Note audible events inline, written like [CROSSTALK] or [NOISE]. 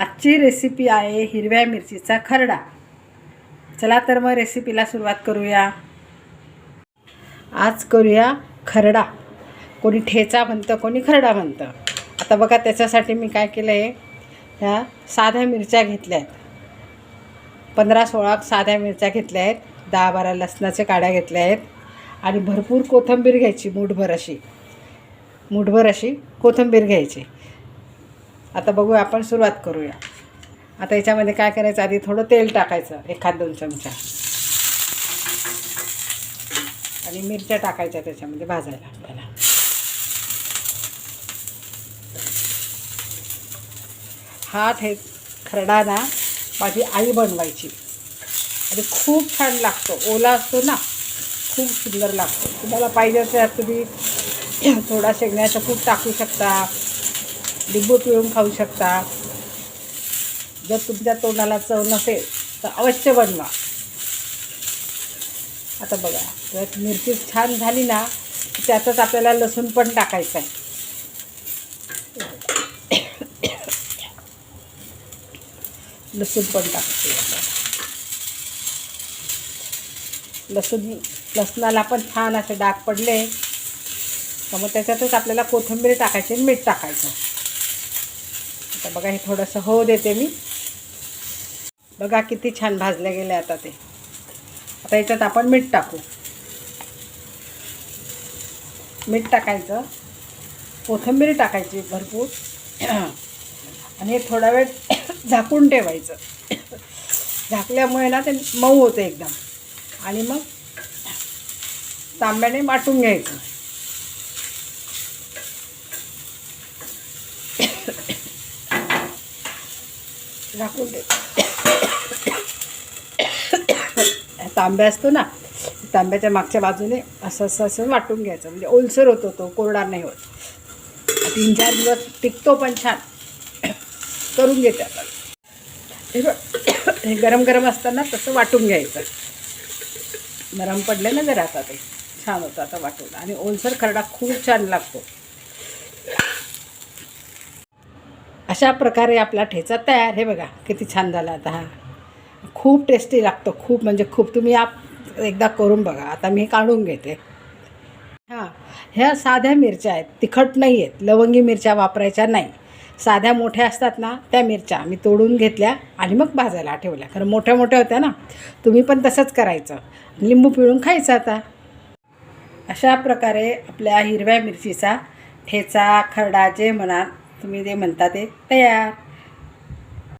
आजची रेसिपी आहे हिरव्या मिरचीचा खरडा. चला तर मग रेसिपीला सुरुवात करूया. आज करूया खरडा. कोणी ठेचा म्हणतं कोणी खरडा म्हणतं. आता बघा त्याच्यासाठी मी काय केलं आहे ह्या साध्या मिरच्या घेतल्या आहेत पंधरा सोळा साध्या मिरच्या घेतल्या आहेत दहा बारा लसणाच्या काड्या घेतल्या आहेत आणि भरपूर कोथिंबीर घ्यायची मूठभर अशी. मूठभर अशी कोथिंबीर घ्यायची. आता बघूया आपण सुरुवात करूया. आता याच्यामध्ये काय करायचं आधी थोडं तेल टाकायचं एखाद दोन चमचा. आणि मिरच्या टाकायच्या त्याच्यामध्ये भाजायला आपल्याला. हा ठे खरडा ना माझी आई बनवायची. आणि खूप छान लागतो. ओला असतो ना खूप सुंदर लागतो. तुम्हाला पाहिजे असल्यास तुम्ही थोडा शेगण्याचा खूप टाकू शकता. लिंबू पिळून खाऊ शकता. जर तुमच्या तोंडाला चव नसेल तर अवश्य बनवा. आता बघा त्यात मिरची छान झाली ना त्यातच आपल्याला लसूण पण टाकायचं आहे. लसूण पण टाकते लसूण लसणाला पण छान असे डाग पडले. तर मग त्याच्यातच आपल्याला कोथिंबीर टाकायची आणि मीठ टाकायचं. आता बघा हे थोडंसं होऊ देते मी. बघा किती छान भाजले गेले आता ते. आता याच्यात आपण मीठ टाकू. मीठ टाकायचं. कोथिंबीर टाकायची भरपूर. आणि हे थोडा वेळ झाकून ठेवायचं. झाकल्यामुळे ना ते मऊ होतं एकदम. आणि मग तांब्याने वाटून घ्यायचं. झाकून दे [COUGHS] तांब्या असतो ना तांब्याच्या मागच्या बाजूने असं असं असं वाटून घ्यायचं. म्हणजे ओलसर होतो तो कोरडा नाही होत. तीन चार दिवस टिकतो पण छान. [COUGHS] करून घेते आपण. हे बघ [COUGHS] हे गरम गरम असताना तसं वाटून घ्यायचं. नरम पडले ना जरा आता ते. छान होतं आता वाटून. आणि ओलसर खरडा खूप छान लागतो. अशा प्रकारे आपला ठेचा तयार. हे बघा किती छान झाला आता हा. खूप टेस्टी लागतो खूप म्हणजे खूप. तुम्ही आप एकदा करून बघा. आता मी काढून घेते. हां ह्या साध्या मिरच्या आहेत. तिखट नाही आहेत. लवंगी मिरच्या वापरायच्या नाही. साध्या मोठ्या असतात ना त्या मिरच्या मी तोडून घेतल्या आणि मग भाजायला ठेवल्या. कारण मोठ्या मोठ्या होत्या ना. तुम्ही पण तसंच करायचं. लिंबू पिळून खायचं आता. अशा प्रकारे आपल्या हिरव्या मिरचीचा ठेचा खरडा जे म्हणा तुम्ही जे म्हणता ते तयार.